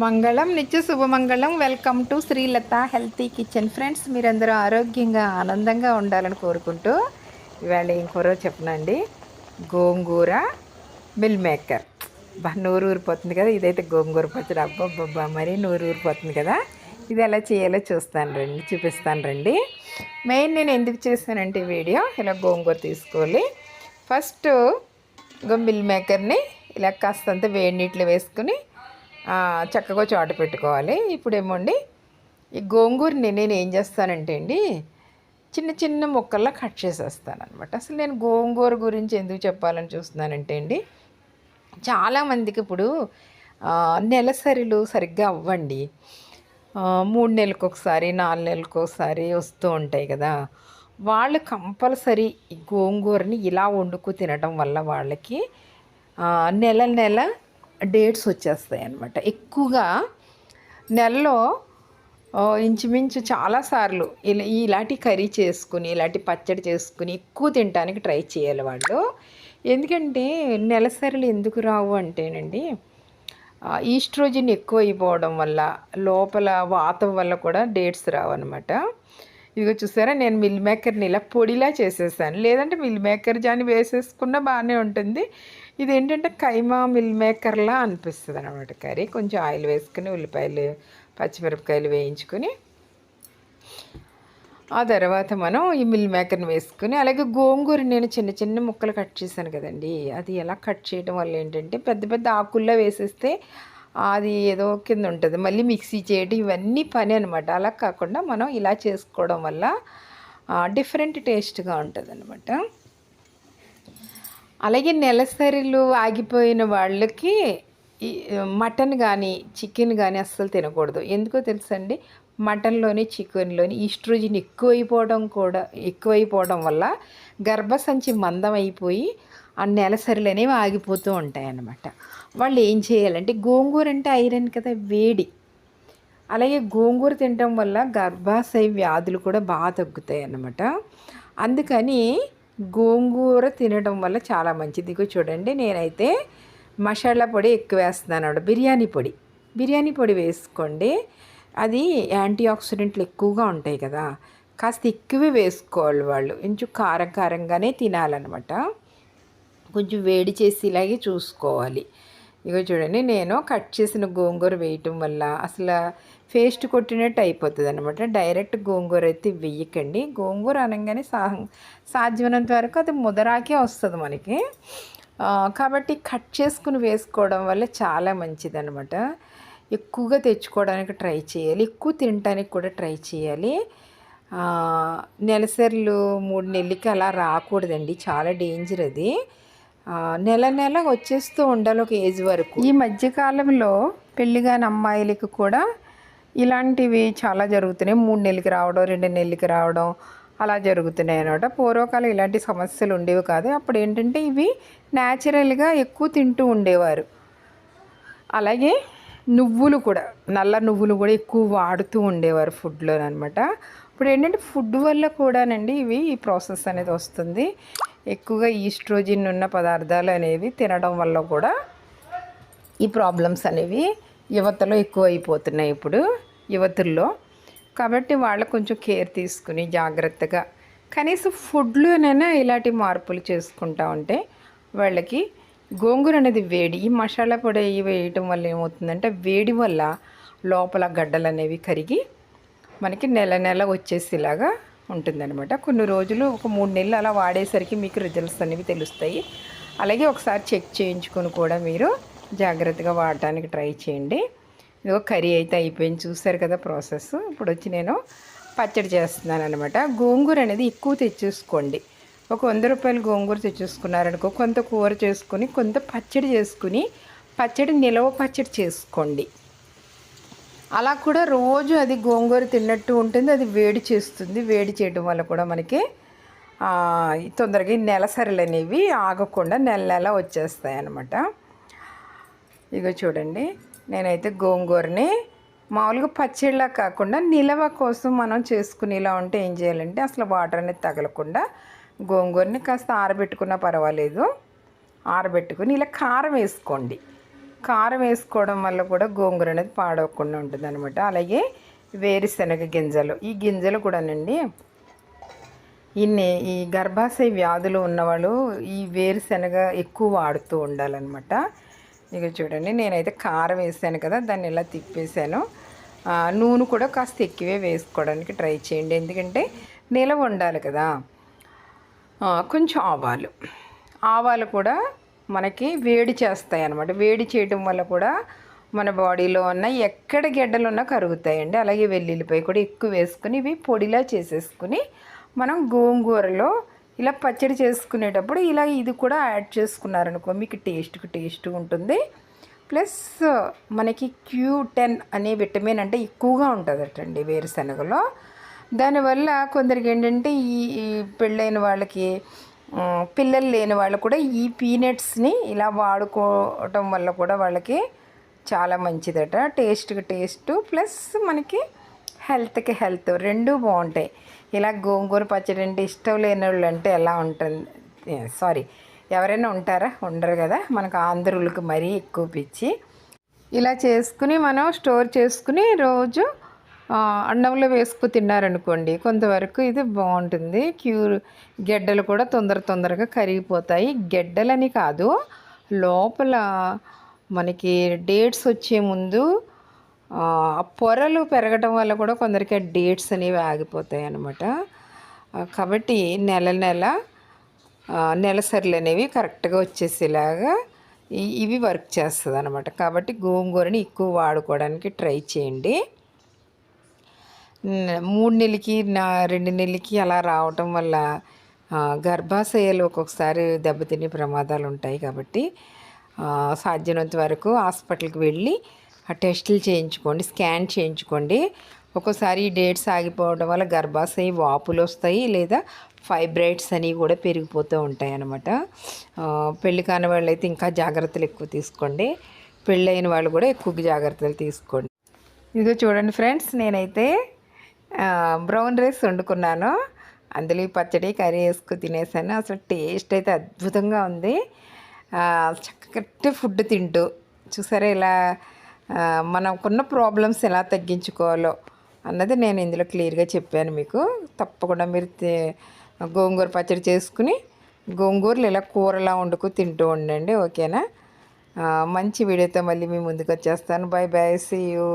మంగళం నిత్య శుభమంగళం. Welcome to Srilatha healthy kitchen friends మీరందరూ ఆరోగ్యంగా ఆనందంగా ఉండాలని కోరుకుంటూ ఇవాళ ఏం కూర చెప్పనండి? గోంగూర మిల్ మేకర్ బా నూరు ఊరిపోతుంది కదా. ఇదైతే గోంగూర పచ్చడి. అబ్బబ్బబ్బా మరీ నూరు ఊరిపోతుంది కదా. ఇది ఎలా చేయాలో చూస్తాను రండి చూపిస్తాను రండి. మెయిన్ నేను ఎందుకు చేస్తానంటే ఈ వీడియో ఇలా గోంగూర తీసుకోవాలి. ఫస్ట్ ఇంకో మిల్ మేకర్ని ఇలా కాస్తంత వేడి నీటిలో వేసుకుని చక్కగా చోట పెట్టుకోవాలి. ఇప్పుడు ఏమోండి ఈ గోంగూరని నేను ఏం చేస్తానంటే అండి చిన్న చిన్న ముక్కల్లా కట్ చేసేస్తాను అనమాట అసలు నేను గోంగూర గురించి ఎందుకు చెప్పాలని చూస్తున్నానంటే అండి చాలామందికి ఇప్పుడు నెలసరిలు సరిగ్గా అవ్వండి. మూడు నెలలకు ఒకసారి నాలుగు నెలలకు ఒకసారి వస్తూ ఉంటాయి కదా. వాళ్ళు కంపల్సరీ ఈ గోంగూరని ఇలా వండుకు తినడం వల్ల వాళ్ళకి నెల నెల డేట్స్ వచ్చేస్తాయి అన్నమాట. ఎక్కువగా నెలలో ఇంచుమించు చాలాసార్లు ఇలా ఇలాంటి కర్రీ చేసుకుని ఇలాంటి పచ్చడి చేసుకుని ఎక్కువ తినడానికి ట్రై చేయాలి వాళ్ళు. ఎందుకంటే నెలసరిలు ఎందుకు రావు అంటేనండి ఈస్ట్రోజిన్ ఎక్కువ అయిపోవడం వల్ల లోపల వాతం వల్ల కూడా డేట్స్ రావన్నమాట ఇదిగో చూసారా నేను మిల్ మేకర్ని ఇలా పొడిలా చేసేసాను. లేదంటే మిల్ మేకర్ జాని వేసేసుకున్నా బాగానే ఉంటుంది. ఇది ఏంటంటే కైమా మిల్ మేకర్లా అనిపిస్తుంది అనమాట కర్రీ. కొంచెం ఆయిల్ వేసుకుని ఉల్లిపాయలు పచ్చిమిరపకాయలు వేయించుకొని ఆ తర్వాత మనం ఈ మిల్ మేకర్ని వేసుకుని అలాగే గోంగూర నేను చిన్న చిన్న ముక్కలు కట్ చేశాను కదండి. అది ఎలా కట్ చేయడం వల్ల ఏంటంటే పెద్ద పెద్ద ఆకుల్లో వేసేస్తే అది ఏదో కింద ఉంటుంది. మళ్ళీ మిక్సీ చేయడం ఇవన్నీ పని అనమాట అలా కాకుండా మనం ఇలా చేసుకోవడం వల్ల డిఫరెంట్ టేస్ట్గా ఉంటుంది అనమాట అలాగే నెలసరిలు ఆగిపోయిన వాళ్ళకి మటన్ కానీ చికెన్ కానీ అస్సలు తినకూడదు. ఎందుకో తెలుసండి? మటన్లోని చికెన్లోని ఈస్ట్రోజిన్ ఎక్కువైపోవడం కూడా ఎక్కువైపోవడం వల్ల గర్భసంచి మందం అయిపోయి ఆ నెలసరిలు అనేవి ఆగిపోతూ ఉంటాయి అన్నమాట వాళ్ళు ఏం చేయాలంటే గోంగూర అంటే ఐరన్ కదా వేడి. అలాగే గోంగూర తినడం వల్ల గర్భాశయ వ్యాధులు కూడా బాగా తగ్గుతాయి అన్నమాట అందుకని గోంగూర తినడం వల్ల చాలా మంచిది. ఇగో చూడండి నేనైతే మసాలా పొడి ఎక్కువ వేస్తున్నాను అన్నమాట. బిర్యానీ పొడి. బిర్యానీ పొడి వేసుకోండి. అది యాంటీ ఆక్సిడెంట్లు ఎక్కువగా ఉంటాయి కదా కాస్త ఎక్కువే వేసుకోవాలి వాళ్ళు. ఇంచు కారం కారంగానే తినాలన్నమాట. కొంచెం వేడి చేసి ఇలాగే చూసుకోవాలి. ఇగో చూడండి నేను కట్ చేసిన గోంగూర వేయటం వల్ల అసలు పేస్ట్ కొట్టినట్టు అయిపోతుంది అనమాట డైరెక్ట్ గోంగూర అయితే వెయ్యకండి గోంగూర అనగానే సా సాధ్యమైనంత వరకు అది ముదరాకే వస్తుంది మనకి. కాబట్టి కట్ చేసుకుని వేసుకోవడం వల్ల చాలా మంచిది అనమాట ఎక్కువగా తెచ్చుకోవడానికి ట్రై చేయాలి. ఎక్కువ తినడానికి కూడా ట్రై చేయాలి. నెలసర్లు మూడు నెలలకి అలా రాకూడదండి. చాలా డేంజర్ అది. నెల నెల వచ్చేస్తూ ఉండాలి ఒక ఏజ్ వరకు. ఈ మధ్యకాలంలో పెళ్ళిగాని అమ్మాయిలకి కూడా ఇలాంటివి చాలా జరుగుతున్నాయి. మూడు నెలలకి రావడం రెండు నెలలకి రావడం అలా జరుగుతున్నాయి అనమాట పూర్వకాలం ఇలాంటి సమస్యలు ఉండేవి కాదు. అప్పుడు ఏంటంటే ఇవి న్యాచురల్గా ఎక్కువ తింటూ ఉండేవారు. అలాగే నువ్వులు కూడా నల్ల నువ్వులు కూడా ఎక్కువ వాడుతూ ఉండేవారు ఫుడ్లో అనమాట ఇప్పుడు ఏంటంటే ఫుడ్ వల్ల కూడానండి ఇవి ఈ ప్రాసెస్ అనేది వస్తుంది. ఎక్కువగా ఈస్ట్రోజిన్ ఉన్న పదార్థాలు అనేవి తినడం వల్ల కూడా ఈ ప్రాబ్లమ్స్ అనేవి యువతలో ఎక్కువ అయిపోతున్నాయి ఇప్పుడు యువతుల్లో. కాబట్టి వాళ్ళు కొంచెం కేర్ తీసుకుని జాగ్రత్తగా కనీసం ఫుడ్లోనైనా ఇలాంటి మార్పులు చేసుకుంటా ఉంటే వాళ్ళకి గోంగూర అనేది వేడి ఈ మసాలా పొడి అవి వేయటం వల్ల ఏమవుతుందంటే వేడి వల్ల లోపల గడ్డలు అనేవి కరిగి మనకి నెల నెల వచ్చేసేలాగా ఉంటుందన్నమాట. కొన్ని రోజులు ఒక మూడు నెలలు అలా వాడేసరికి మీకు రిజల్ట్స్ అనేవి తెలుస్తాయి. అలాగే ఒకసారి చెక్ చేయించుకొని కూడా మీరు జాగ్రత్తగా వాడటానికి ట్రై చేయండి. ఇదిగో కర్రీ అయితే అయిపోయింది. చూసారు కదా ప్రాసెస్ ఇప్పుడు వచ్చి నేను పచ్చడి చేస్తున్నాను అనమాట గోంగూర అనేది ఎక్కువ తెచ్చేసుకోండి. ఒక వంద రూపాయలు గోంగూర తెచ్చేసుకున్నారనుకో కొంత కూర చేసుకుని కొంత పచ్చడి చేసుకుని పచ్చడి నిలవ పచ్చడి చేసుకోండి. అలా కూడా రోజు అది గోంగూర తిన్నట్టు ఉంటుంది అది వేడి చేస్తుంది. వేడి చేయడం వల్ల కూడా మనకి తొందరగా ఈ నెలసరిలు అనేవి ఆగకుండా నెల నెల వచ్చేస్తాయి అన్నమాట. ఇగో చూడండి నేనైతే గోంగూరని మామూలుగా పచ్చడిలా కాకుండా నిలవ కోసం మనం చేసుకునేలా ఉంటే ఏం చేయాలంటే అసలు వాటర్ అనేది తగలకుండా గోంగూరని కాస్త ఆరబెట్టుకున్నా పర్వాలేదు. ఆరబెట్టుకుని ఇలా కారం వేసుకోండి. కారం వేసుకోవడం వల్ల కూడా గోంగూర అనేది పాడవకుండా ఉంటుంది అనమాట అలాగే వేరుశనగ గింజలు. ఈ గింజలు కూడానండి ఇన్ని ఈ గర్భాశయ వ్యాధులు ఉన్నవాళ్ళు ఈ వేరుశనగ ఎక్కువ వాడుతూ ఉండాలన్నమాట. ఇక చూడండి నేనైతే కారం వేసాను కదా దాన్ని ఇలా తిప్పేశాను. నూనె కూడా కాస్త ఎక్కువే వేసుకోవడానికి ట్రై చేయండి. ఎందుకంటే నిలవ ఉండాలి కదా. కొంచెం ఆవాలు. ఆవాలు కూడా మనకి వేడి చేస్తాయి అనమాట వేడి చేయడం వల్ల కూడా మన బాడీలో ఉన్న ఎక్కడ గెడ్డలు ఉన్నా కరుగుతాయండి. అలాగే వెల్లుల్లిపై కూడా ఎక్కువ వేసుకుని ఇవి పొడిలా చేసేసుకుని మనం గోంగూరలో ఇలా పచ్చడి చేసుకునేటప్పుడు ఇలా ఇది కూడా యాడ్ చేసుకున్నారనుకో మీకు టేస్ట్కి టేస్ట్ ఉంటుంది. ప్లస్ మనకి క్యూ టెన్ అనే విటమిన్ అంటే ఎక్కువగా ఉంటుందటండి వేరుశనగలో. దానివల్ల కొందరికి ఏంటంటే ఈ పెళ్ళైన వాళ్ళకి పిల్లలు లేని వాళ్ళు కూడా ఈ పీనట్స్ని ఇలా వాడుకోవటం వల్ల కూడా వాళ్ళకి చాలా మంచిదట. టేస్ట్కి టేస్ట్ ప్లస్ మనకి హెల్త్కి హెల్త్ రెండు బాగుంటాయి. ఇలా గోంగూర పచ్చడి అంటే ఇష్టం లేని వాళ్ళు అంటే ఎలా ఉంటుంది? సారీ ఎవరైనా ఉంటారా? ఉండరు కదా. మనకు ఆంధ్రులకు మరీ ఎక్కువ పిచ్చి. ఇలా చేసుకుని మనం స్టోర్ చేసుకుని రోజు అన్నంలో వేసుకు తిన్నారనుకోండి కొంతవరకు ఇది బాగుంటుంది. క్యూర్ గెడ్డలు కూడా తొందర తొందరగా కరిగిపోతాయి. గెడ్డలని కాదు లోపల మనకి డేట్స్ వచ్చే ముందు పొరలు పెరగడం వల్ల కూడా కొందరికి ఆ డేట్స్ అనేవి ఆగిపోతాయి అన్నమాట. కాబట్టి నెల నెల నెలసరిలు అనేవి కరెక్ట్గా వచ్చేసేలాగా ఇవి వర్క్ చేస్తుంది అనమాట కాబట్టి గోంగూరని ఎక్కువ వాడుకోవడానికి ట్రై చేయండి. మూడు నెలలకి నా రెండు నెలలకి అలా రావటం వల్ల గర్భాశయాలు ఒక్కొక్కసారి దెబ్బతినే ప్రమాదాలు ఉంటాయి కాబట్టి సాధ్యమైనంత వరకు హాస్పిటల్కి వెళ్ళి ఆ టెస్టులు చేయించుకోండి స్కాన్ చేయించుకోండి. ఒక్కోసారి ఈ డేట్స్ ఆగిపోవడం వల్ల గర్భాశయ వాపులు వస్తాయి లేదా ఫైబ్రైడ్స్ అనేవి కూడా పెరిగిపోతూ ఉంటాయి అన్నమాట పెళ్ళి కాని వాళ్ళు అయితే ఇంకా జాగ్రత్తలు ఎక్కువ తీసుకోండి. పెళ్ళైన వాళ్ళు కూడా ఎక్కువ జాగ్రత్తలు తీసుకోండి. ఇదిగో చూడండి ఫ్రెండ్స్ నేనైతే బ్రౌన్ రైస్ వండుకున్నాను. అందులో ఈ పచ్చడి కర్రీ వేసుకు తినేసాను. అసలు టేస్ట్ అయితే అద్భుతంగా ఉంది. చక్కటి ఫుడ్ తింటూ. చూసారా ఇలా మనకున్న ప్రాబ్లమ్స్ ఎలా తగ్గించుకోవాలో అన్నది నేను ఇందులో క్లియర్గా చెప్పాను మీకు. తప్పకుండా మీరు గోంగూర పచ్చడి చేసుకుని గోంగూరలు ఇలా కూరలా వండుకు తింటూ ఉండండి. ఓకేనా? మంచి వీడియోతో మళ్ళీ మీ ముందుకు వచ్చేస్తాను. Bye bye see you